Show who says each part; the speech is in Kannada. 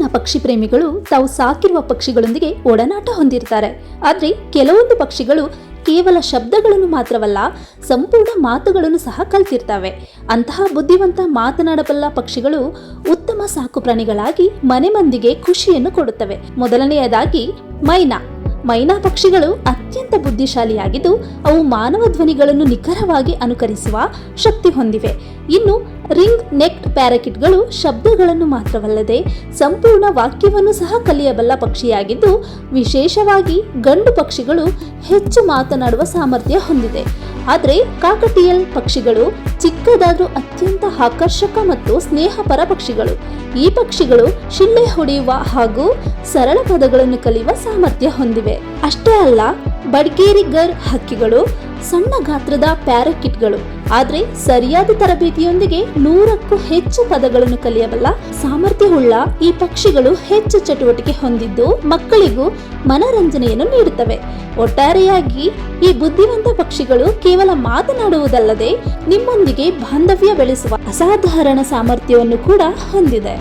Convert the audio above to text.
Speaker 1: ಜನ ಪಕ್ಷಿ ಪ್ರೇಮಿಗಳು ತಾವು ಸಾಕಿರುವ ಪಕ್ಷಿಗಳೊಂದಿಗೆ ಒಡನಾಟ ಹೊಂದಿರ್ತಾರೆ. ಆದರೆ ಕೆಲವೊಂದು ಪಕ್ಷಿಗಳು ಕೇವಲ ಶಬ್ದಗಳನ್ನು ಮಾತ್ರವಲ್ಲ, ಸಂಪೂರ್ಣ ಮಾತುಗಳನ್ನು ಸಹ ಕಲ್ತಿರ್ತವೆ. ಅಂತಹ ಬುದ್ಧಿವಂತ ಮಾತನಾಡಬಲ್ಲ ಪಕ್ಷಿಗಳು ಉತ್ತಮ ಸಾಕು ಪ್ರಾಣಿಗಳಾಗಿ ಮನೆ ಖುಷಿಯನ್ನು ಕೊಡುತ್ತವೆ. ಮೊದಲನೆಯದಾಗಿ ಮೈನಾ. ಮೈನಾ ಪಕ್ಷಿಗಳು ಅತ್ಯಂತ ಬುದ್ಧಿಶಾಲಿಯಾಗಿದ್ದು ಅವು ಮಾನವ ಧ್ವನಿಗಳನ್ನು ನಿಖರವಾಗಿ ಅನುಕರಿಸುವ ಶಕ್ತಿ ಹೊಂದಿವೆ. ಇನ್ನು ರಿಂಗ್ ನೆಕ್ಟ್ ಪ್ಯಾರಕಿಟ್ಗಳು ಶಬ್ದಗಳನ್ನು ಮಾತ್ರವಲ್ಲದೆ ಸಂಪೂರ್ಣ ವಾಕ್ಯವನ್ನು ಸಹ ಕಲಿಯಬಲ್ಲ ಪಕ್ಷಿಯಾಗಿದ್ದು, ವಿಶೇಷವಾಗಿ ಗಂಡು ಪಕ್ಷಿಗಳು ಹೆಚ್ಚು ಮಾತನಾಡುವ ಸಾಮರ್ಥ್ಯ ಹೊಂದಿದೆ. ಆದರೆ ಕಾಕಟಿಯಲ್ ಪಕ್ಷಿಗಳು ಚಿಕ್ಕದಾದ್ರೂ ಅತ್ಯಂತ ಆಕರ್ಷಕ ಮತ್ತು ಸ್ನೇಹಪರ ಪಕ್ಷಿಗಳು. ಈ ಪಕ್ಷಿಗಳು ಶಿಳ್ಳೆ ಹೊಡೆಯುವ ಹಾಗೂ ಸರಳ ಪದಗಳನ್ನು ಕಲಿಯುವ ಸಾಮರ್ಥ್ಯ ಹೊಂದಿವೆ. ಅಷ್ಟೇ ಅಲ್ಲ ಬಡ್ಗೇರಿಗರ್ ಹಕ್ಕಿಗಳು ಸಣ್ಣ ಗಾತ್ರದ ಪ್ಯಾರಕಿಟ್ಗಳು. ಆದರೆ ಸರಿಯಾದ ತರಬೇತಿಯೊಂದಿಗೆ ನೂರಕ್ಕೂ ಹೆಚ್ಚು ಪದಗಳನ್ನು ಕಲಿಯಬಲ್ಲ ಸಾಮರ್ಥ್ಯವುಳ್ಳ ಈ ಪಕ್ಷಿಗಳು ಹೆಚ್ಚು ಚಟುವಟಿಕೆ ಹೊಂದಿದ್ದು ಮಕ್ಕಳಿಗೂ ಮನರಂಜನೆಯನ್ನು ನೀಡುತ್ತವೆ. ಒಟ್ಟಾರೆಯಾಗಿ ಈ ಬುದ್ಧಿವಂತ ಪಕ್ಷಿಗಳು ಕೇವಲ ಮಾತನಾಡುವುದಲ್ಲದೆ ನಿಮ್ಮೊಂದಿಗೆ ಬಾಂಧವ್ಯ ಬೆಳೆಸುವ ಅಸಾಧಾರಣ ಸಾಮರ್ಥ್ಯವನ್ನು ಕೂಡ ಹೊಂದಿದೆ.